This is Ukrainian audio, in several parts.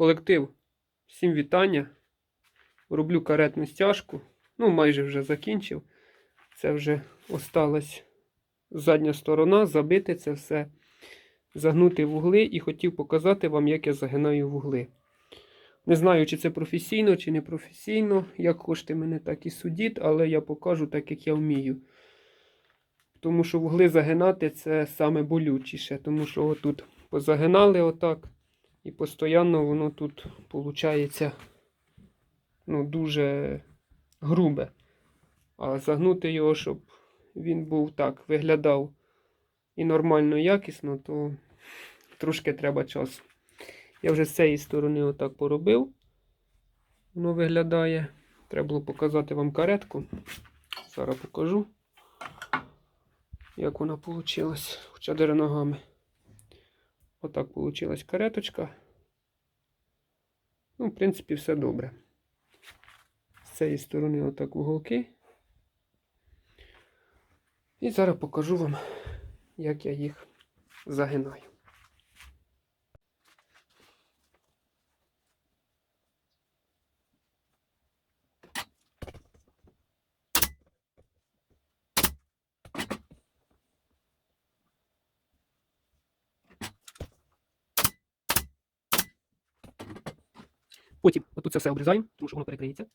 Колектив, всім вітання. Роблю каретну стяжку. Ну, майже вже закінчив. Це вже осталась задня сторона, забити це все, загнути вугли і хотів показати вам, як я загинаю вугли. Не знаю, чи це професійно, чи не професійно. Як хочете мене, так і судіть, але я покажу так, як я вмію. Тому що вугли загинати це саме болючіше, тому що отут позагинали отак. І постійно воно тут виходить ну, дуже грубе. А загнути його, щоб він був так, виглядав і нормально, якісно, то трошки треба часу. Я вже з цієї сторони отак поробив. Воно виглядає. Треба було показати вам каретку. Зараз покажу, як вона вийшла. Хоча дере ногами. Отак вийшла кареточка. Ну, в принципі, все добре. З цієї сторони отак уголки. І зараз покажу вам, як я їх загинаю. Потім отут це все обрізаємо, тому що воно перекриється.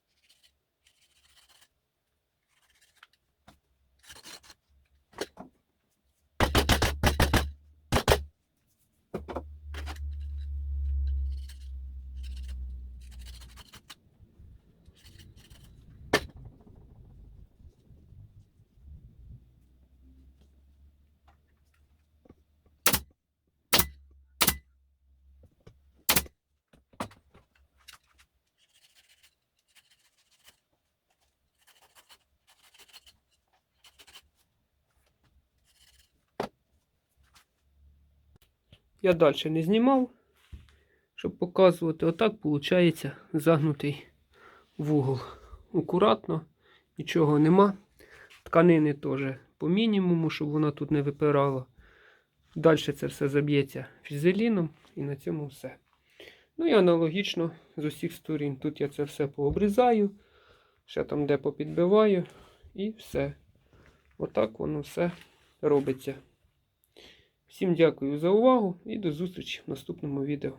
Я далі не знімав, щоб показувати. Отак виходить загнутий вугол. Акуратно, нічого нема. Тканини теж по мінімуму, щоб вона тут не випирала. Далі це все заб'ється фізеліном і на цьому все. Ну і аналогічно з усіх сторін. Тут я це все пообрізаю, ще там де попідбиваю, і все. Отак воно все робиться. Всім дякую за увагу і до зустрічі в наступному відео.